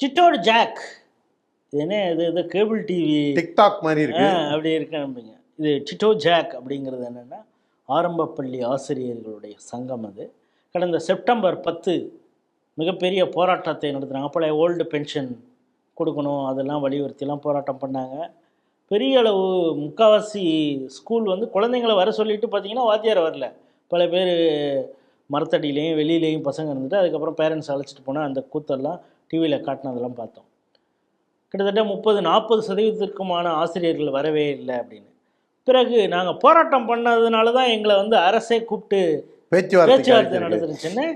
டிட்டோடு jack. இது என்ன இது இது கேபிள் டிவி. டிக்டாக் மாதிரி இருக்கு. அப்படி இருக்கணும்பீங்க இது டிட்டோ ஜாக் அப்படிங்கிறது என்னென்னா ஆரம்ப பள்ளி ஆசிரியர்களுடைய சங்கம் அது. கடந்த செப்டம்பர் பத்து மிகப்பெரிய போராட்டத்தை நடத்துனாங்க. பழைய ஓல்டு பென்ஷன் கொடுக்கணும் அதெல்லாம் வலியுறுத்திலாம் போராட்டம் பண்ணாங்க. பெரிய அளவு முக்கால்வாசி ஸ்கூல் வந்து குழந்தைங்கள வர சொல்லிட்டு பார்த்தீங்கன்னா வாத்தியார் வரல. பல பேர் மரத்தடியிலையும் வெளியிலையும் பசங்க இருந்துட்டு அதுக்கப்புறம் பேரண்ட்ஸ் அழைச்சிட்டு போனால் அந்த கூத்தெல்லாம் டிவியில் காட்டினதெல்லாம் பார்த்தோம். கிட்டத்தட்ட முப்பது நாற்பது சதவீதத்திற்குமான ஆசிரியர்கள் வரவே இல்லை அப்படின்னு. பிறகு நாங்கள் போராட்டம் பண்ணதுனால தான் எங்களை வந்து அரசே கூப்பிட்டு பேச்சுவார்த்தை. நடந்துருச்சுன்னு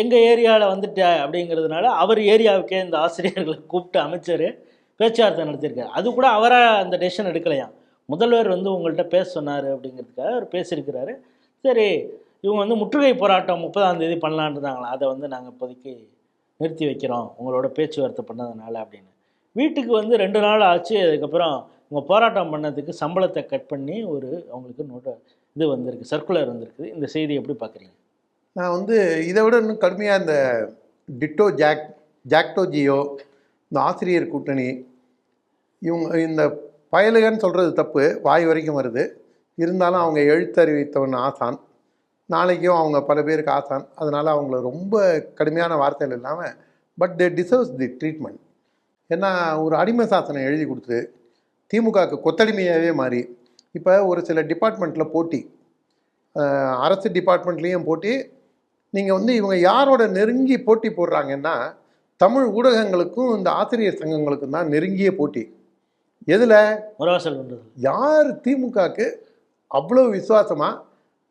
எங்கள் ஏரியாவில் வந்துட்ட அப்படிங்கிறதுனால அவர் ஏரியாவுக்கே இந்த ஆசிரியர்களை கூப்பிட்டு அமைச்சர் பேச்சுவார்த்தை நடத்தியிருக்காரு. அது கூட அவராக அந்த டெசிஷன் எடுக்கலையாம் முதல்வர் வந்து உங்கள்கிட்ட பேச சொன்னார் அப்படிங்கிறதுக்காக அவர் பேசியிருக்கிறாரு. சரி இவங்க வந்து முற்றுகை போராட்டம் முப்பதாம் தேதி பண்ணலான்னு இருந்தாங்களா? அதை வந்து நாங்கள் இப்போதைக்கு நிறுத்தி வைக்கிறோம். உங்களோட பேச்சுவார்த்தை பண்ணதுனால அப்படின்னு. வீட்டுக்கு வந்து ரெண்டு நாள் ஆச்சு. அதுக்கப்புறம் இவங்க போராட்டம் பண்ணதுக்கு சம்பளத்தை கட் பண்ணி ஒரு அவங்களுக்கு நோட்ட இது வந்திருக்கு சர்க்குலர் வந்திருக்கு இந்த செய்தி எப்படி பார்க்குறீங்க? நான் வந்து இதை விட இன்னும் கடுமையாக இந்த டிட்டோ ஜாக் ஜாக்டோ ஜியோ இந்த ஆசிரியர் கூட்டணி இவங்க இந்த பயலுகன்னு சொல்கிறது தப்பு. வாய் வரைக்கும் வருது. இருந்தாலும் அவங்க எழுத்தறிவித்தவன் ஆசான். நாளைக்கும் அவங்க பல பேருக்கு ஆசான் அதனால் அவங்கள ரொம்ப கடுமையான வார்த்தைகள் இல்லாமல் but they deserves the treatment ஏன்னா ஒரு அடிமை சாசனம் எழுதி கொடுத்து திமுகவுக்கு கொத்தடிமையாகவே மாறி. இப்போ ஒரு சில டிபார்ட்மெண்ட்டில் போட்டி. அரசு டிபார்ட்மெண்ட்லேயும் போட்டி. நீங்கள் வந்து இவங்க யாரோட நெருங்கி போட்டி போடுறாங்கன்னா தமிழ் ஊடகங்களுக்கும் இந்த ஆசிரியர் சங்கங்களுக்கும் தான் நெருங்கிய போட்டி. எதில்? யார் திமுகக்கு அவ்வளோ விசுவாசமாக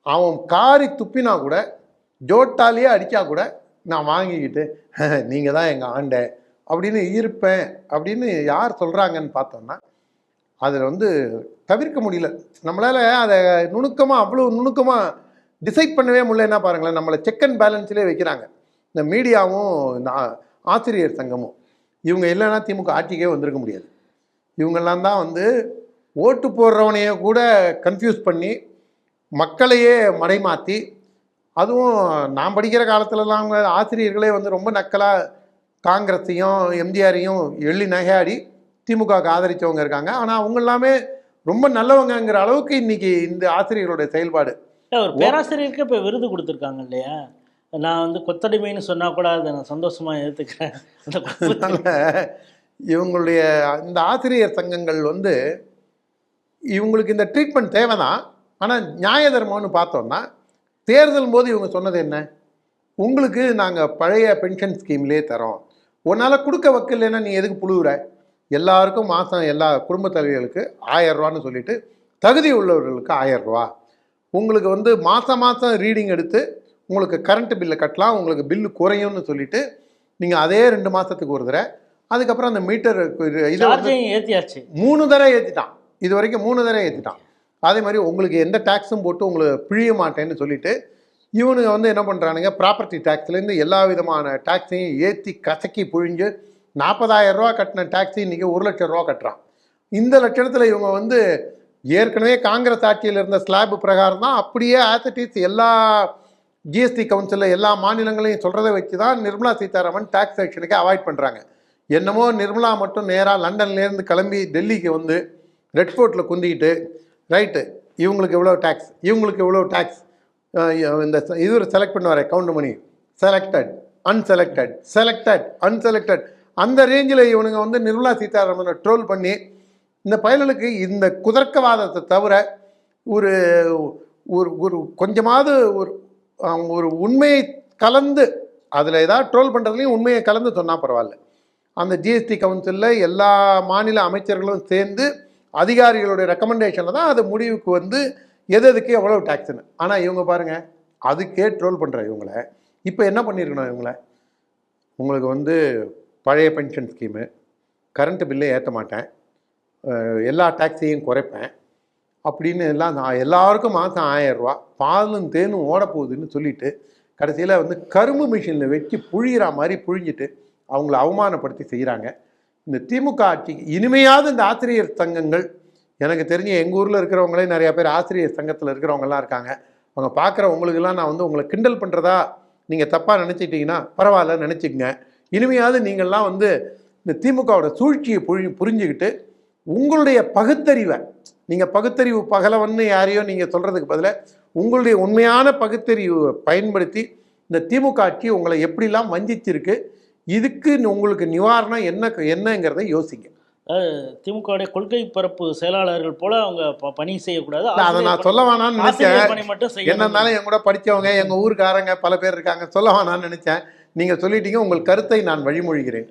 அவன் காரி துப்பினா கூட ஜோட்டாலேயே அடித்தா கூட நான் வாங்கிக்கிட்டு நீங்கள் தான் எங்கள் ஆண்டை அப்படின்னு இருப்பேன் அப்படின்னு யார் சொல்கிறாங்கன்னு பார்த்தோம்னா அதில் வந்து தவிர்க்க முடியல. நம்மளால் அதை நுணுக்கமாக அவ்வளோ நுணுக்கமாக டிசைட் பண்ணவே முடியல என்ன பாருங்களேன் நம்மளை செக் அண்ட் பேலன்ஸ்லேயே வைக்கிறாங்க. இந்த மீடியாவும் இந்த ஆசிரியர் சங்கமும். இவங்க இல்லைன்னா திமுக ஆட்சிக்கே வந்திருக்க முடியாது. இவங்கெல்லாம் தான் வந்து ஓட்டு போடுறவனையே கூட கன்ஃபியூஸ் பண்ணி மக்களையே மடைமாற்றி அதுவும் நான் படிக்கிற காலத்துலலாம் அவங்க ஆசிரியர்களே வந்து ரொம்ப நக்கலாக காங்கிரஸையும் எம்ஜிஆரையும் எள்ளி நகையாடி திமுகவுக்கு ஆதரித்தவங்க இருக்காங்க. ஆனால் அவங்க எல்லாமே ரொம்ப நல்லவங்கங்கிற அளவுக்கு இன்னைக்கு இந்த ஆசிரியர்களுடைய செயல்பாடு. ஒரு பேராசிரியருக்கு இப்போ விருது கொடுத்துருக்காங்க இல்லையா? நான் வந்து கொத்தடிமைன்னு சொன்னால் கூட அதை நான் சந்தோஷமாக ஏற்றுக்கிறேன் இவங்களுடைய இந்த ஆசிரியர் சங்கங்கள் வந்து இவங்களுக்கு இந்த ட்ரீட்மெண்ட் தேவைதான். ஆனால் நியாய தர்மம்னு பார்த்தோம்னா தேர்தல் போது இவங்க சொன்னது என்ன? உங்களுக்கு நாங்கள் பழைய பென்ஷன் ஸ்கீம்லேயே தரோம். உன்னால் கொடுக்க வைக்கலைன்னா நீ எதுக்கு புழுவுற? எல்லாருக்கும் மாதம் எல்லா குடும்ப தலைவர்களுக்கு ஆயிரம் ரூபான்னு சொல்லிட்டு தகுதி உள்ளவர்களுக்கு ரூபா. உங்களுக்கு வந்து மாதம் மாதம் ரீடிங் எடுத்து உங்களுக்கு கரண்ட் பில்லை கட்டலாம் உங்களுக்கு பில்லு குறையும்னு சொல்லிட்டு நீங்கள் அதே ரெண்டு மாதத்துக்கு ஒரு தடவை அதுக்கப்புறம் அந்த மீட்டர் இதை ஏற்றியாச்சு மூணு தடவை ஏற்றிட்டான் இது வரைக்கும் மூணு தடவை ஏற்றிட்டான் அதே மாதிரி உங்களுக்கு எந்த டேக்ஸும் போட்டு உங்களை பிழிய மாட்டேன்னு சொல்லிட்டு இவனுங்க வந்து என்ன பண்ணுறானுங்க ப்ராப்பர்ட்டி டேக்ஸ்லேருந்து எல்லா விதமான டேக்ஸையும் ஏற்றி கசக்கி புழிஞ்சு நாற்பதாயிரம் ரூபா கட்டின டேக்ஸி இன்றைக்கி ஒரு லட்சம் ரூபா கட்டுறான். இந்த லட்சணத்தில் இவங்க வந்து ஏற்கனவே காங்கிரஸ் ஆட்சியில் இருந்த ஸ்லாப் பிரகாரம் தான் அப்படியே ஆசிட்டிஸ் எல்லா ஜிஎஸ்டி கவுன்சிலில் எல்லா மாநிலங்களையும் சொல்கிறத வச்சு தான் நிர்மலா சீதாராமன் டேக்ஸ் ஆக்ஷனுக்கு அவாய்ட் பண்ணுறாங்க என்னமோ நிர்மலா மட்டும் நேராக லண்டன்லேருந்து கிளம்பி டெல்லிக்கு வந்து ரெட் ஃபோர்ட்டில் குந்திக்கிட்டு ரைட்டு. இவங்களுக்கு எவ்வளோ டேக்ஸ் இவங்களுக்கு எவ்வளோ டேக்ஸ் இந்த இது ஒரு செலக்ட் பண்ணுவார் Goundamani selected unselected selected unselected அந்த ரேஞ்சில் இவனுங்க வந்து நிர்மலா சீதாராமனை ட்ரோல் பண்ணி இந்த பயலுக்கு இந்த குதர்க்கவாதத்தை தவிர ஒரு ஒரு ஒரு கொஞ்சமாவது ஒரு அவங்க ஒரு உண்மையை கலந்து அதில் ஏதாவது ட்ரோல் பண்ணுறதுலையும் உண்மையை கலந்து சொன்னால் பரவாயில்ல. அந்த ஜிஎஸ்டி கவுன்சிலில் எல்லா மாநில அமைச்சர்களும் சேர்ந்து அதிகாரிகளுடைய ரெக்கமெண்டேஷனில் தான் அது முடிவுக்கு வந்து எது எதுக்கு எவ்வளோ டேக்ஸ்னு ஆனால் இவங்க பாருங்கள் அதுக்கே ட்ரோல் பண்ணுற இவங்கள இப்போ என்ன பண்ணியிருக்கணும் இவங்கள? உங்களுக்கு வந்து பழைய பென்ஷன் ஸ்கீமு கரண்ட்டு பில்லே ஏற்ற மாட்டேன். எல்லா டேக்ஸையும் குறைப்பேன். அப்படின்னு எல்லாம் நான் எல்லாருக்கும் மாதம் ஆயிரரூவா பாலும் தேனும் ஓட போகுதுன்னு சொல்லிட்டு கடைசியில் வந்து கரும்பு மிஷினில் வச்சு புழிகிற மாதிரி புழிஞ்சிட்டு அவங்கள அவமானப்படுத்தி செய்கிறாங்க இந்த திமுக ஆட்சிக்கு இனிமையாவது இந்த ஆசிரியர் சங்கங்கள் எனக்கு தெரிஞ்ச எங்கள் ஊரில் இருக்கிறவங்களே நிறையா பேர் ஆசிரியர் சங்கத்தில் இருக்கிறவங்கலாம் இருக்காங்க. அவங்க பார்க்குற உங்களுக்கெல்லாம் நான் வந்து உங்களை கிண்டல் பண்ணுறதா நீங்கள் தப்பாக நினச்சிட்டிங்கன்னா பரவாயில்ல நினச்சிக்கங்க. இனிமையாவது நீங்கள்லாம் வந்து இந்த திமுகவோட சூழ்ச்சியை புரி புரிஞ்சுக்கிட்டு உங்களுடைய பகுத்தறிவை நீங்கள் பகுத்தறிவு பகலவன்னு யாரையோ நீங்கள் சொல்கிறதுக்கு பதிலாக உங்களுடைய உண்மையான பகுத்தறிவை பயன்படுத்தி இந்த திமுக ஆட்சி உங்களை எப்படிலாம் வஞ்சிச்சிருக்கு இதுக்கு உங்களுக்கு நிவாரணம் என்ன என்னங்கிறத யோசிங்க. திமுகவுடைய கொள்கை பரப்பு செயலாளர்கள் போல அவங்க பணி செய்யக்கூடாது. அதை நான் சொல்ல வேணாம்னு நினைச்சேன். பணி மட்டும் என்ன செய்யணும் இருந்தாலும் என் கூட படிச்சவங்க எங்க ஊருக்காரங்க பல பேர் இருக்காங்க. சொல்ல வேணாம்னு நினைச்சேன். நீங்க சொல்லிட்டீங்க உங்கள் கருத்தை நான் வழிமொழிகிறேன்.